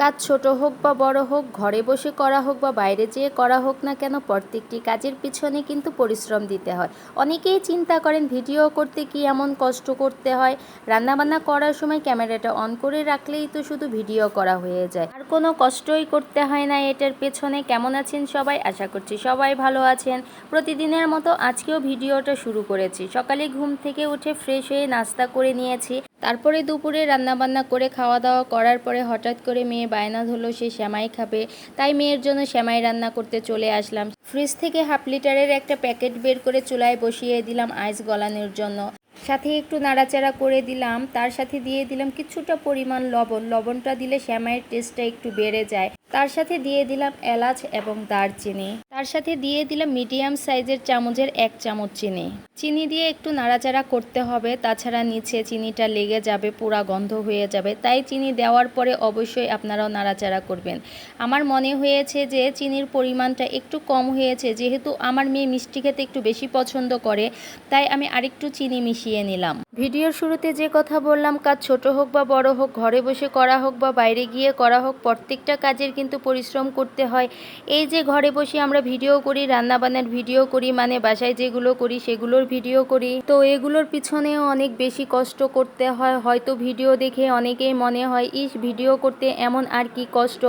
কাজ ছোট হোক বা বড় হোক, ঘরে বসে করা হোক বা বাইরে যেয়ে করা হোক না কেন, প্রত্যেকটি কাজের পিছনে কিন্তু পরিশ্রম দিতে হয়। অনেকেই চিন্তা করেন ভিডিও করতে কি এমন কষ্ট করতে হয়? রান্নাবান্না করার সময় ক্যামেরাটা অন করে রাখলেই তো শুধু ভিডিও করা হয়ে যায়। আর কোনো কষ্টই করতে হয় না, এটার পেছনে কেমন আছেন সবাই? আশা করছি সবাই ভালো আছেন। প্রতিদিনের মতো আজকেও ভিডিওটা শুরু করেছি। সকালে ঘুম থেকে উঠে ফ্রেশ হয়ে নাস্তা করে নিয়েছি। তারপরে দুপুরে রান্নাবান্না করে খাওয়া দাওয়া করার পরে হঠাৎ করে মেয়ে বায়না ধরলো সে শ্যামাই খাবে। তাই মেয়ের জন্য শ্যামাই রান্না করতে চলে আসলাম। ফ্রিজ থেকে হাফ লিটারের একটা প্যাকেট বের করে চুলায় বসিয়ে দিলাম আইস গলানোর জন্য। সাথে একটু নাড়াচাড়া করে দিলাম। তার সাথে দিয়ে দিলাম কিছুটা পরিমাণ লবণ। লবণটা দিলে শ্যামাইয়ের টেস্টটা একটু বেড়ে যায়। তার সাথে দিয়ে দিলাম এলাচ এবং দারচিনি। তার সাথে দিয়ে দিলাম মিডিয়াম সাইজের চামচের এক চামচ চিনি। চিনি দিয়ে একটু নাড়াচাড়া করতে হবে, তাছাড়া নিচে চিনিটা লেগে যাবে, পুরা গন্ধ হয়ে যাবে। তাই চিনি দেওয়ার পরে অবশ্যই আপনারাও নাড়াচাড়া করবেন। আমার মনে হয়েছে যে চিনির পরিমাণটা একটু কম হয়েছে, যেহেতু আমার মেয়ে মিষ্টি খেতে একটু বেশি পছন্দ করে, তাই আমি আরেকটু চিনি মিশিয়ে নিলাম। ভিডিওর শুরুতে যে কথা বললাম, কাজ ছোট হোক বা বড় হোক, ঘরে বসে করা হোক বা বাইরে গিয়ে করা হোক, প্রত্যেকটা কাজের কিন্তু পরিশ্রম করতে হয়। এই যে ঘরে বসে আমরা ভিডিও করি, রান্নাবান্নার ভিডিও করি মানে বাসায় যেগুলো করি সেগুলোর ভিডিও করি। তো এগুলোর পিছনেও অনেক বেশি কষ্ট করতে হয়। হয়তো ভিডিও দেখে অনেকেই মনে হয়, ইস, ভিডিও করতে এমন আর কি কষ্ট?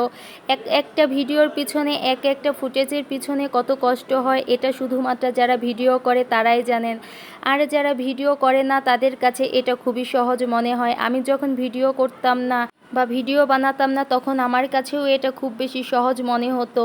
এক, একটা ভিডিওর পিছনে, এক একটা ফুটেজের পিছনে কত কষ্ট হয়, এটা শুধুমাত্র যারা ভিডিও করে তারাই জানেন। আর যারা ভিডিও করে না, তাদের কাছে এটা খুবই সহজ মনে হয়। আমি যখন ভিডিও করতাম না বা ভিডিও বানাতাম না, তখন আমার কাছেও এটা খুব বেশি সহজ মনে হতো।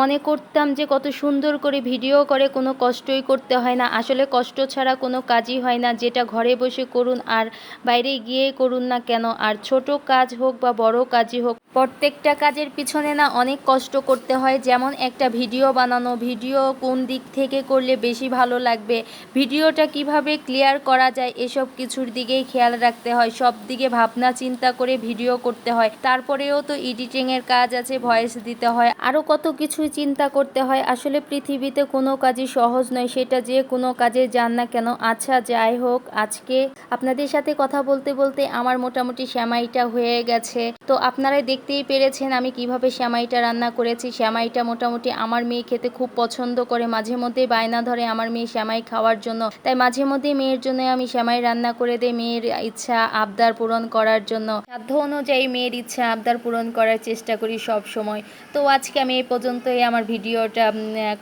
মনে করতাম যে কত সুন্দর করে ভিডিও করে, কোনো কষ্টই করতে হয় না। আসলে কষ্ট ছাড়া কোনো কাজই হয় না, যেটা ঘরে বসে করুন আর বাইরে গিয়ে করুন না কেন। আর ছোট কাজ হোক বা বড় কাজই হোক প্রত্যেকটা কাজের পিছনে না অনেক কষ্ট করতে হয়। যেমন একটা ভিডিও বানানো, ভিডিও কোন দিক থেকে করলে বেশি ভালো লাগবে, ভিডিওটা কীভাবে ক্লিয়ার করা যায়, এসব কিছুর দিকেই খেয়াল রাখতে হয়। সব দিকে ভাবনা চিন্তা করে ভিডিও করতে হয়। তারপরেও তো এডিটিংয়ের কাজ আছে ভয়েস দিতে হয়। আরও কত কিছুই চিন্তা করতে হয়। আসলে পৃথিবীতে কোনো কাজই সহজ নয়। সেটা যে কোনো কাজে যান না কেন। আচ্ছা যাই হোক, আজকে আপনাদের সাথে কথা বলতে বলতে আমার মোটামুটি শ্যামাইটা হয়ে গেছে। তো আপনারা দেখতেই পেরেছেন আমি কীভাবে শ্যামাইটা রান্না করেছি। শ্যামাইটা মোটামুটি আমার মেয়ে খেতে খুব পছন্দ করে। মাঝে মধ্যে বায়না ধরে আমার মেয়ে শ্যামাই খাওয়ার জন্য। তাই মাঝে মধ্যে মেয়ের জন্য আমি শ্যামাই রান্না করে দিই মেয়ের ইচ্ছা আবদার পূরণ করার জন্য। সাধ্য অনুযায়ী মেয়ের ইচ্ছা আবদার পূরণ করার চেষ্টা করি সব সময়। তো আজকে আমি এই পর্যন্তই আমার ভিডিওটা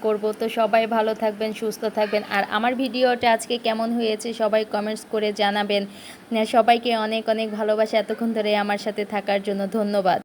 করব। তো সবাই ভালো থাকবেন, সুস্থ থাকবেন। আর আমার ভিডিওটা আজকে কেমন হয়েছে সবাই কমেন্টস করে জানাবেন। সবাইকে অনেক অনেক ভালোবাসা এতক্ষণ ধরে আমার সাথে থাকার জন্য ধন্যবাদ।